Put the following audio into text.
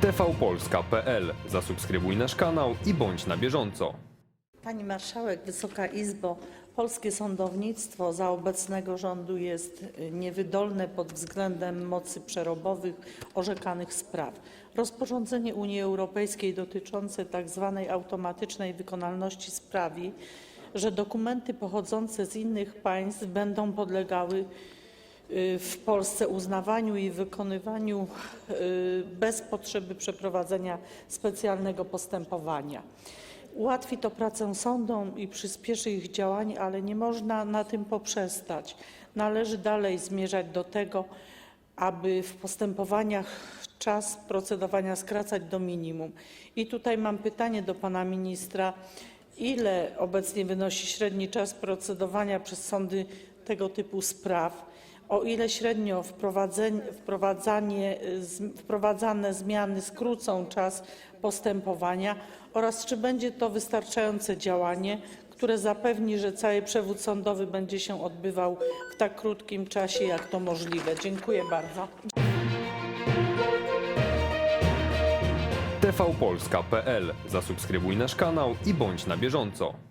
tvpolska.pl. Zasubskrybuj nasz kanał i bądź na bieżąco. Pani Marszałek, Wysoka Izbo, polskie sądownictwo za obecnego rządu jest niewydolne pod względem mocy przerobowych orzekanych spraw. Rozporządzenie Unii Europejskiej dotyczące tzw. automatycznej wykonalności sprawi, że dokumenty pochodzące z innych państw będą podlegały w Polsce uznawaniu i wykonywaniu y, bez potrzeby przeprowadzenia specjalnego postępowania. Ułatwi to pracę sądom i przyspieszy ich działanie, ale nie można na tym poprzestać. Należy dalej zmierzać do tego, aby w postępowaniach czas procedowania skracać do minimum. I tutaj mam pytanie do pana ministra. Ile obecnie wynosi średni czas procedowania przez sądy tego typu spraw? O ile średnio wprowadzane zmiany skrócą czas postępowania oraz czy będzie to wystarczające działanie, które zapewni, że cały przewód sądowy będzie się odbywał w tak krótkim czasie, jak to możliwe. Dziękuję bardzo. tvpolska.pl. Zasubskrybuj nasz kanał i bądź na bieżąco.